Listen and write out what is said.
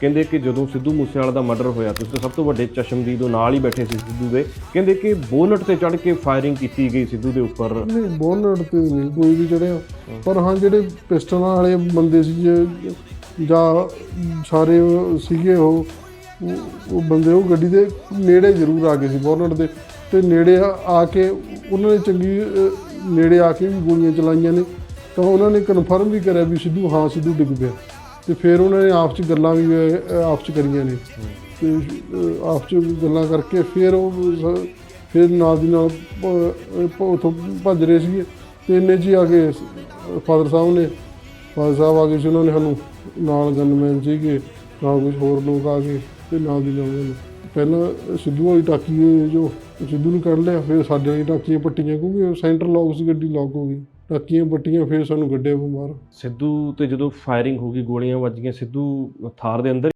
ਕਹਿੰਦੇ ਕਿ ਜਦੋਂ ਸਿੱਧੂ ਮੂਸੇਵਾਲਾ ਦਾ ਮਰਡਰ ਹੋਇਆ, ਤੁਸੀਂ ਤਾਂ ਸਭ ਤੋਂ ਵੱਡੇ ਚਸ਼ਮਦੀਦ ਦੇ ਨਾਲ ਹੀ ਬੈਠੇ ਸੀ ਸਿੱਧੂ ਦੇ। ਕਹਿੰਦੇ ਕਿ ਬੋਨਟ ਤੇ ਚੜ੍ਹ ਕੇ ਫਾਇਰਿੰਗ ਕੀਤੀ ਗਈ ਸਿੱਧੂ ਦੇ ਉੱਪਰ। ਨਹੀਂ, ਬੋਨਟ ਤੇ ਨਹੀਂ, ਕੋਈ ਵੀ ਚੜਿਆ ਪਰ ਹਾਂ, ਜਿਹੜੇ ਪਿਸਟਲਾਂ ਵਾਲੇ ਬੰਦੇ ਸੀ ਜੇ- ਜਾਂ ਸਾਰੇ ਸੀਗੇ ਉਹ, ਉਹ- ਬੰਦੇ, ਉਹ ਗੱਡੀ ਦੇ ਨੇੜੇ ਜ਼ਰੂਰ ਆ ਗਏ ਸੀ ਬੋਨਟ ਦੇ। ਤੇ ਨੇੜੇ ਆ ਕੇ ਉਹਨਾਂ ਨੇ ਚੰਗੀ ਨੇੜੇ ਆ ਕੇ ਵੀ ਗੋਲੀਆਂ ਚਲਾਈਆਂ ਨੇ। ਤਾਂ ਉਹਨਾਂ ਨੇ ਕਨਫਰਮ ਵੀ ਕਰਿਆ ਵੀ ਸਿੱਧੂ, ਹਾਂ, ਸਿੱਧੂ ਡਿੱਗ ਪਿਆ। ਤੇ ਫਿਰ ਉਹਨਾਂ ਨੇ ਆਪਸ ਚ ਗੱਲਾਂ ਵੀ ਅਹ, ਆਪਸ ਚ ਕਰੀਆਂ ਨੇ। ਤੇ ਅਹ, ਆਪਸ ਚ ਗੱਲਾਂ ਕਰਕੇ ਫਿਰ ਉਹ ਫਿਰ ਨਾਲ ਦੀ ਨਾਲ ਭ- ਉੱਥੋਂ ਭੱਜ ਰਹੇ ਸੀਗੇ। ਤੇ ਇੰਨੇ ਜੀ ਆ ਕੇ ਫਾਦਰ ਸਾਹਿਬ ਨੇ ਫਾਦਰ ਸਾਹਿਬ ਆ ਗਏ ਸੀ ਉਹਨਾਂ ਨੇ ਸਾਨੂੰ ਨਾਲ ਗਨਮੈਨ ਸੀਗੇ ਨਾਲ ਕੁਝ ਹੋਰ ਲੋਕ ਆ ਗਏ ਤੇ ਨਾਲ ਦੀ ਨਾਲ ਪਹਿਲਾਂ ਸਿੱਧੂ ਵਾਲੀ ਟਾਕੀ ਜੋ ਸਿੱਧੂ ਨੂੰ ਕੱਢ ਲਿਆ ਫਿਰ ਸਾਡੇ ਵਾਲੀ ਟਾਕੀਆਂ ਪੱਟੀਆਂ ਕਿਉਂਕਿ ਸੈਂਟਰ ਲੌਕ ਸੀ ਗੱਡੀ ਲੌਕ ਹੋ ਗਈ। ਟਾਕੀਆਂ ਪੱਟੀਆਂ ਫੇਰ ਸਾਨੂੰ ਗੱਡੇ ਬਿਮਾਰ। ਸਿੱਧੂ ਤੇ ਜਦੋਂ ਫਾਇਰਿੰਗ ਹੋ ਗਈ, ਗੋਲੀਆਂ ਵੱਜੀਆਂ ਸਿੱਧੂ ਥਾਰ ਦੇ ਅੰਦਰ